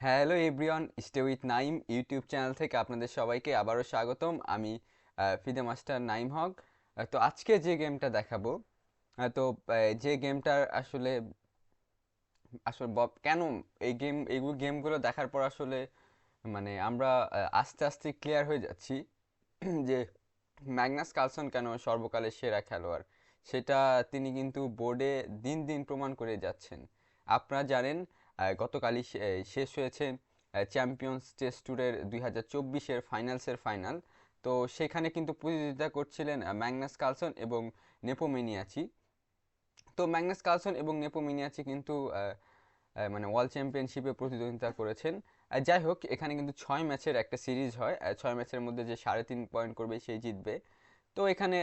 Hello everyone, stay with Naim YouTube channel থেকে আপনাদের সবাইকে আবারও স্বাগতম। আমি ফিদে মাস্টার নাইম হক। তো আজকে যে গেমটা দেখাবো তো যে গেমটার আসলে আসলে কেন এই গেম, এইগুলো গেমগুলো দেখার পর আসলে মানে আমরা আস্তে আস্তে ক্লিয়ার হয়ে যাচ্ছি যে ম্যাগনাস কালসন কেন সর্বকালের সেরা খেলোয়াড়? সেটা তিনি কিন্তু বোর্ডে দিন দিন প্রমাণ করে যাচ্ছেন। আপনারা জানেন গতকালই শেষ হয়েছে চ্যাম্পিয়ন্স টেস্ট ট্যুরের দুই হাজার চব্বিশের ফাইনালসের ফাইনাল। তো সেখানে কিন্তু প্রতিযোগিতা করছিলেন ম্যাগনাস কালসন এবং নেপোমেনিয়াচি তো ম্যাগনাস কালসন এবং নেপোমিনিয়াচি কিন্তু মানে ওয়ার্ল্ড চ্যাম্পিয়নশিপে প্রতিদ্বন্দ্বিতা করেছেন। যাই হোক, এখানে কিন্তু ছয় ম্যাচের একটা সিরিজ হয় ছয় ম্যাচের মধ্যে যে সাড়ে তিন পয়েন্ট করবে সেই জিতবে। তো এখানে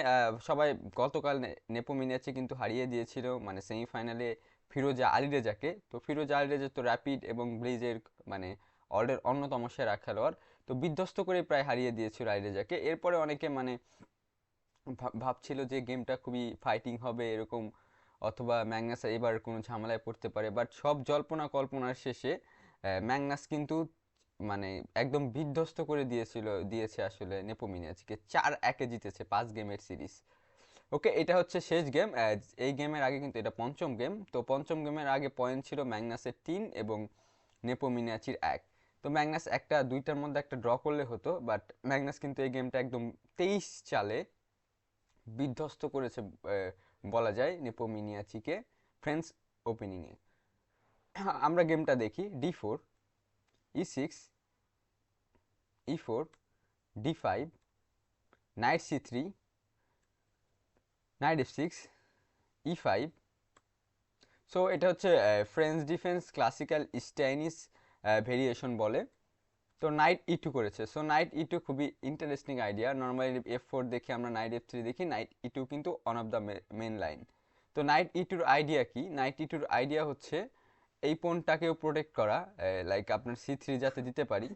সবাই গতকাল নেপোমিনিয়াচি কিন্তু হারিয়ে দিয়েছিল মানে সেমিফাইনালে ফিরোজা আলিরেজাকে তো ফিরোজা আলিরেজা তো র্যাপিড এবং ব্লিজের মানে অর্ডের অন্যতম সেরা খেলোয়াড়। তো বিধ্বস্ত করে প্রায় হারিয়ে দিয়েছিল আলিরেজাকে এরপরে অনেকে মানে ভাব- ভাবছিল যে গেমটা খুবই ফাইটিং হবে এরকম, অথবা ম্যাগনাস এবার কোনো ঝামেলায় পড়তে পারে। বাট সব জল্পনা কল্পনার শেষে ম্যাগনাস কিন্তু মানে একদম বিধ্বস্ত করে দিয়েছিল, দিয়েছে আসলে নেপোমিনিয়াচিকে চার একে জিতেছে পাঁচ গেমের সিরিজ। ওকে, এটা হচ্ছে শেষ গেম এই গেমের আগে কিন্তু এটা পঞ্চম গেম। তো পঞ্চম গেমের আগে পয়েন্ট ছিল ম্যাগনাসের তিন এবং নেপোমিনিয়াচির এক। তো ম্যাগনাস একটা, দুইটার মধ্যে একটা ড্র করলে হতো বাট ম্যাগনাস কিন্তু এই গেমটা একদম তেইশ চালে বিধ্বস্ত করেছে বলা যায় নেপোমিনিয়াচিকে ফ্রেন্ডস ওপেনিংয়ে আমরা গেমটা দেখি D four E six E four D five knight C three knight six E five so এটা হচ্ছে French defence classical Steinitz variation বলে। তো নাইট ই টু করেছে। সো নাইট ই টু খুবই interesting idea normally F four দেখি, আমরা knight F three দেখি। Knight E two কিন্তু one of the main line তো নাইট ই টুর আইডিয়া কি? নাইট ই টুর আইডিয়া হচ্ছে, এই পোনটাকেও প্রোটেক্ট করা লাইক আপনার সি থ্রি যাতে দিতে পারি।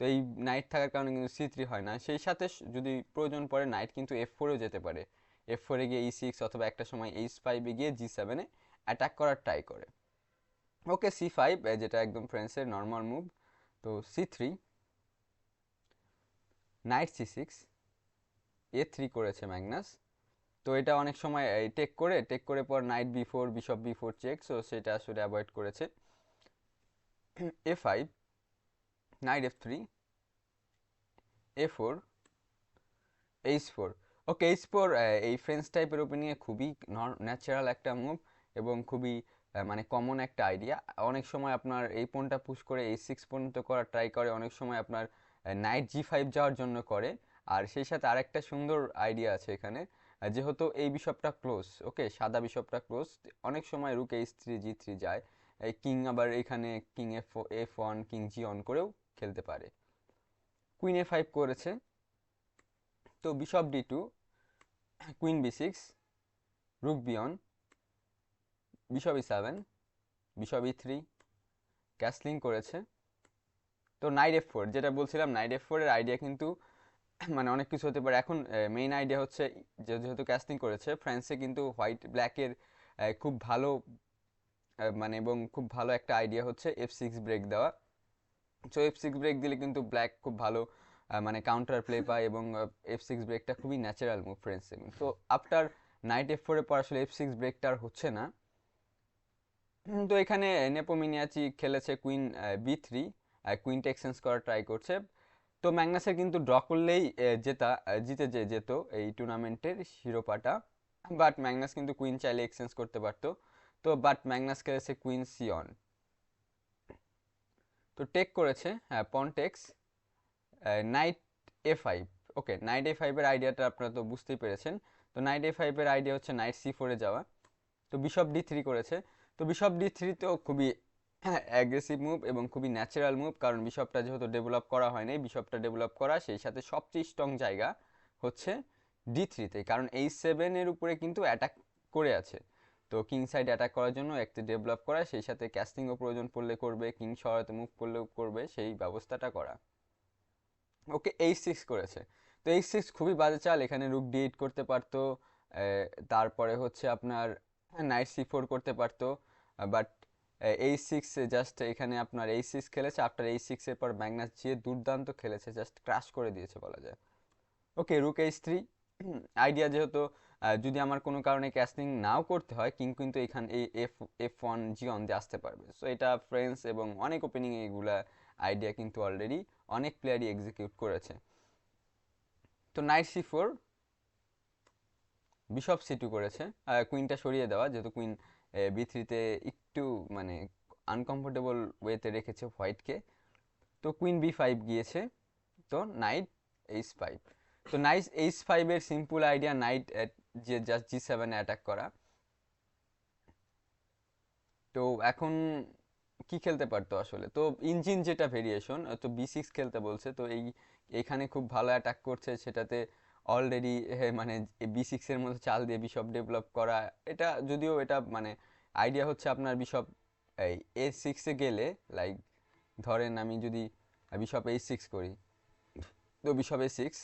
তো এই নাইট থাকার কারণে কিন্তু সি থ্রি হয় না। সেই সাথে যদি প্রয়োজন পড়ে নাইট কিন্তু এফ ফোরেও যেতে পারে। এফ ফোরে গিয়ে ই সিক্স অথবা একটা সময় এইচ ফাইভে গিয়ে জি সেভেনে অ্যাটাক করার ট্রাই করে। ওকে সি ফাইভ যেটা একদম ফ্রেন্সের নর্মাল মুভ তো C three knight C six A three করেছে ম্যাগনাস তো এটা অনেক সময় টেক করে টেক করে পর knight B four bishop B four check so সেটা আসলে অ্যাভয়েড করেছে। A five knight F three A four H four okay H four এই ফ্রেঞ্চ টাইপের ওপেনিংয়ে খুবই ন্যাচারাল একটা মুভ এবং খুবই মানে কমন একটা আইডিয়া অনেক সময় আপনার এই পোনটা পুশ করে, এই সিক্স পর্যন্ত করার ট্রাই করে, অনেক সময় আপনার নাইট জি ফাইভ যাওয়ার জন্য করে। আর সেই সাথে আরেকটা সুন্দর আইডিয়া আছে এখানে যেহেতু এই বিশপটা ক্লোজ ওকে, সাদা বিশপটা ক্লোজ অনেক সময় rook H three G three যায়, এই কিং আবার এখানে king F F one king G one করেও খেলতে পারে। কুইন এ ফাইভ করেছে। তো bishop D two, queen B six, rook B one bishop E seven, bishop E three, castling করেছে। তো নাইট এফ ফোর, যেটা বলছিলাম, নাইট এফ ফোরের আইডিয়া কিন্তু মানে অনেক কিছু হতে পারে। এখন মেইন আইডিয়া হচ্ছে যেহেতু ক্যাস্টিং করেছে, ফ্রান্সে কিন্তু হোয়াইট ব্ল্যাকের খুব ভালো মানে এবং খুব ভালো একটা আইডিয়া হচ্ছে এফ সিক্স ব্রেক দেওয়া। সো এফ সিক্স ব্রেক দিলে কিন্তু ব্ল্যাক খুব ভালো মানে কাউন্টার প্লে পায় এবং এফ সিক্স ব্রেকটা খুবই ন্যাচারাল মুভ ফ্রেন্সে তো আফটার নাইট এফ ফোরের পর আসলে এফ সিক্স ব্রেকটা আর হচ্ছে না। তো এখানে নেপোমিনিয়াচি খেলেছে কুইন বি থ্রি কুইনটা এক্সচেঞ্জ করার ট্রাই করছে। তো ম্যাগনাসের কিন্তু ড্র করলেই জেতা জিতে যে যেত এই টুর্নামেন্টের শিরোপাটা বাট ম্যাগনাস কিন্তু কুইন চাইলে এক্সচেঞ্জ করতে পারতো। তো বাট ম্যাগনাস খেলেছে কুইন সি অন তো টেক করেছে হ্যাঁ pawn takes knight A five okay knight A ফাইভের আইডিয়াটা আপনারা তো বুঝতেই পেরেছেন। তো নাইট এ ফাইভের আইডিয়া হচ্ছে নাইট সি ফোরে যাওয়া। তো বিশপ ডি থ্রি করেছে। তো বিশপ ডি থ্রিতেও খুবই অ্যাগ্রেসিভ মুভ এবং খুবই ন্যাচারাল মুভ কারণ বিশপটা যেহেতু ডেভেলপ করা হয়নি বিশপটা ডেভেলপ করা সেই সাথে সবচেয়ে স্ট্রং জায়গা হচ্ছে ডি থ্রিতে কারণ এই সেভেনের উপরে কিন্তু অ্যাটাক করে আছে। তো কিং সাইড অ্যাটাক করার জন্য একটা ডেভেলপ করা, সেই সাথে ক্যাস্টিংও প্রয়োজন পড়লে করবে কিং সরাতে মুভ করলেও করবে, সেই ব্যবস্থাটা করা। ওকে এইচ সিক্স করেছে। তো এইচ সিক্স খুবই বাজে চাল, এখানে রুক ডি এইট করতে পারতো তারপরে হচ্ছে আপনার নাইট সি ফোর করতে পারতো বাট এই সিক্স জাস্ট এখানে আপনার এই সিক্স খেলেছে আফটার এই সিক্সের পর ম্যাগনাস যে দুর্দান্ত খেলেছে জাস্ট ক্রাশ করে দিয়েছে বলা যায়। Okay rook H three idea যেহেতু যদি আমার কোনো কারণে ক্যাস্টিং নাও করতে হয় কিং কিন্তু এখান, এই এফ এফ ওয়ান জিওন দিয়ে আসতে পারবে। সো এটা ফ্রেন্ডস এবং অনেক ওপেনিং এগুলা আইডিয়া কিন্তু অলরেডি অনেক প্লেয়ারই এক্সিকিউট করেছে। তো knight C four bishop C two করেছে। কুইনটা সরিয়ে দেওয়া, যেহেতু কুইন বি থ্রিতে একটু মানে আনকমফোর্টেবল ওয়েতে রেখেছে হোয়াইটকে তো কুইন বি ফাইভ গিয়েছে। তো নাইট এইচ ফাইভ তো নাইট এইচ ফাইভের সিম্পল আইডিয়া নাইট যে জাস্ট জি সেভেনে অ্যাটাক করা। তো এখন কি খেলতে পারতো আসলে? তো ইঞ্জিন যেটা ভেরিয়েশন তো বি সিক্স খেলতে বলছে, তো এই, এখানে খুব ভালো অ্যাটাক করছে, সেটাতে অলরেডি মানে বি সিক্সের মতো চাল দিয়ে বিশপ ডেভেলপ করা, এটা যদিও এটা মানে আইডিয়া হচ্ছে আপনার বিশপ এই এ সিক্সে গেলে লাইক ধরেন আমি যদি বিশপ এই সিক্স করি, তো বিশপ এ সিক্স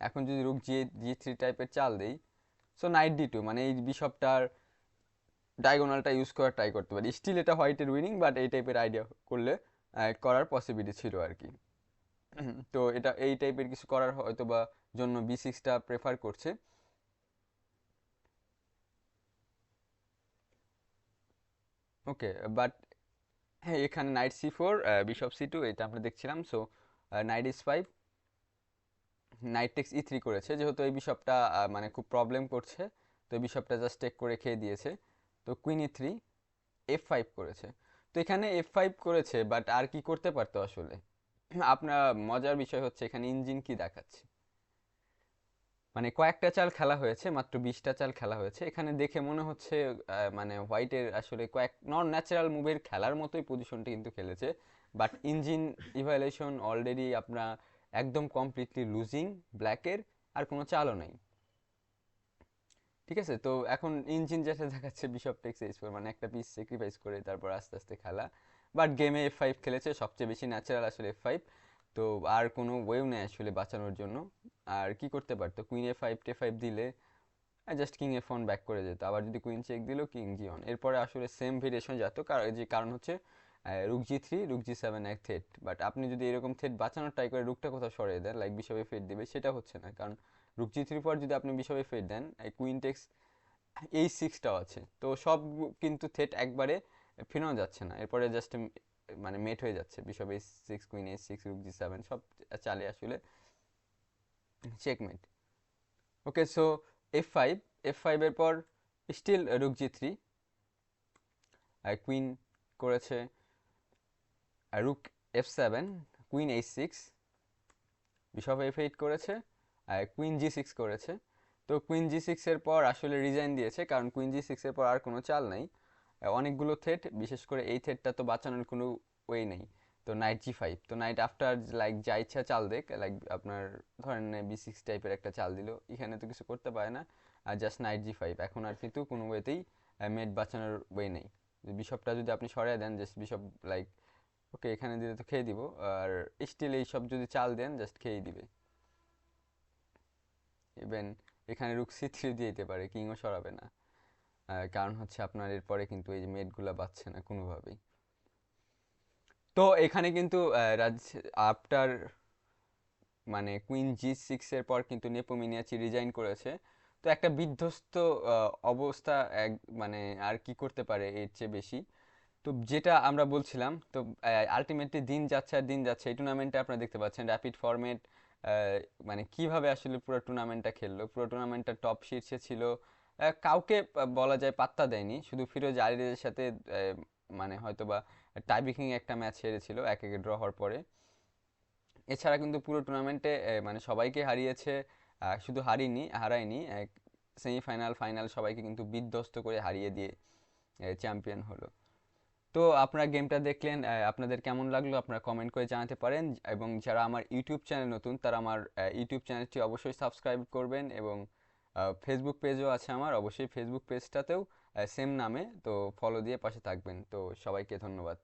এখন যদি রুক জি জি থ্রি টাইপের চাল দেই সো নাইট ডি টু মানে এই বিশপটার ডায়গোনালটা ইউজ করার ট্রাই করতে পারি। স্টিল এটা হোয়াইটের উইনিং বাট এই টাইপের আইডিয়া করলে করার পসিবিলিটি ছিল আর কি তো এটা, এই টাইপের কিছু করার হয়তো বা জন্য বি সিক্সটা প্রেফার করছে। ওকে বাট হ্যাঁ এখানে knight C four bishop C two এটা আমরা দেখছিলাম। So knight E five knight takes E three করেছে। যেহেতু এই বিশপটা মানে খুব প্রবলেম করছে, তো এই বিশপটা জাস্ট টেক করে খেয়ে দিয়েছে। তো queen E three F five করেছে। তো এখানে এফ ফাইভ করেছে বাট আর কি করতে পারতো আসলে? আপনার মজার বিষয় হচ্ছে এখানে ইঞ্জিন কি দেখাচ্ছে? মানে কয়েকটা চাল খেলা হয়েছে, মাত্র বিশটা চাল খেলা হয়েছে। এখানে দেখে মনে হচ্ছে মানে হোয়াইটের আসলে কয়েক নন ন্যাচারাল মুভের খেলার মতোই পজিশনটা কিন্তু খেলেছে। বাট ইঞ্জিন ইভ্যালুয়েশন অলরেডি আপনার একদম কমপ্লিটলি লুজিং ব্ল্যাকের আর কোনো চালও নেই। ঠিক আছে? তো এখন ইঞ্জিন যেটা দেখাচ্ছে বিশপ টেক্স এইচ ফোর মানে একটা পিস স্যাক্রিফাইস করে তারপর আস্তে আস্তে খেলা। বাট গেমে এফ ফাইভ খেলেছে, সবচেয়ে বেশি ন্যাচারাল আসলে এফ ফাইভ তো আর কোনো ওয়েও নেই আসলে বাঁচানোর জন্য। আর কি করতে পারতো? কুইন এ ফাইভ টে ফাইভ দিলে just king A one back করে যেত। আবার যদি কুইন চেক দিল কিং জি অন এরপরে আসলে সেম ভেরিয়েশন যেত যে কারণ হচ্ছে রুক জি থ্রি রুক জি সেভেন এক থেট বাট আপনি যদি এরকম থেট বাঁচানোর ট্রাই করে রুকটা কোথাও সরিয়ে দেন লাইক বিশপে ফেট দিবে, সেটা হচ্ছে না। কারণ রুক জি থ্রি পর যদি আপনি বিশপে ফেট দেন কুইন টেক্স এই সিক্সটাও আছে। তো সব কিন্তু থেট একবারে ফেরানো যাচ্ছে না। এরপরে জাস্ট মানে মেট হয়ে যাচ্ছে। Bishop E six queen E six rook G seven সব চালে আসলে checkmate okay so F five F ফাইভের পর still rook G three queen করেছে rook F seven queen H six bishop F eight করেছে কুইন জি সিক্স করেছে। তো queen জি সিক্সের পর আসলে রিজাইন দিয়েছে, কারণ কুইন জি সিক্সের পর আর কোনো চাল নেই। অনেকগুলো থেট বিশেষ করে এই থেটটা তো বাঁচানোর কোনো ওয়ে নেই। তো নাইট জি ফাইভ তো নাইট আফটার লাইক যা ইচ্ছা চাল দেখ লাইক আপনার ধরেন বি সিক্স টাইপের একটা চাল দিল, এখানে তো কিছু করতে পারে না। আর জাস্ট নাইট জি ফাইভ এখন আর কিন্তু কোনো ওয়েতেই মেট বাঁচানোর ওয়ে নেই। বিশপটা যদি আপনি সরিয়ে দেন জাস্ট বিশপ লাইক ওকে এখানে দিলে তো খেয়ে দিব, আর স্টিল এইসব যদি চাল দেন জাস্ট খেয়েই দিবে। ইভেন এখানে রুক সি থ্রি দিয়ে দিতে পারে, কিংও সরাবে না। কারণ হচ্ছে আপনার এরপরে কিন্তু এই যে মেটগুলো বাচ্ছে না কোনোভাবেই। তো এখানে কিন্তু রাজ আফটার মানে কুইন জি সিক্সের পর কিন্তু নেপোমিনিয়াচি রিজাইন করেছে। তো একটা বিধ্বস্ত অবস্থা এক মানে আর কি করতে পারে এর চেয়ে বেশি। তো যেটা আমরা বলছিলাম, তো আলটিমেটলি দিন যাচ্ছে আর দিন যাচ্ছে, এই টুর্নামেন্টে আপনারা দেখতে পাচ্ছেন। র্যাপিড ফরম্যাট মানে কীভাবে আসলে পুরো টুর্নামেন্টটা খেললো? পুরো টুর্নামেন্টটা টপ শীর্ষে ছিল কাউকে বলা যায় পাত্তা দেয়নি। শুধু ফিরোজ আলিরের সাথে মানে হয়তো বা টাইব্রেকিং একটা ম্যাচ হেরেছিল, এক একে ড্র হওয়ার পরে। এছাড়া কিন্তু পুরো টুর্নামেন্টে মানে সবাইকে হারিয়েছে শুধু হারিনি, হারায়নি সেমিফাইনাল ফাইনাল সবাইকে কিন্তু বিধ্বস্ত করে হারিয়ে দিয়ে চ্যাম্পিয়ন হলো। তো আপনারা গেমটা দেখলেন আপনাদের কেমন লাগল আপনারা কমেন্ট করে জানাতে পারেন এবং যারা আমার ইউটিউব চ্যানেল নতুন, তারা আমার ইউটিউব চ্যানেলটি অবশ্যই সাবস্ক্রাইব করবেন এবং ফেসবুক পেজও আছে আমার, অবশ্যই ফেসবুক পেজটাতেও সেম নামে, তো ফলো দিয়ে পাশে থাকবেন। তো সবাইকে ধন্যবাদ।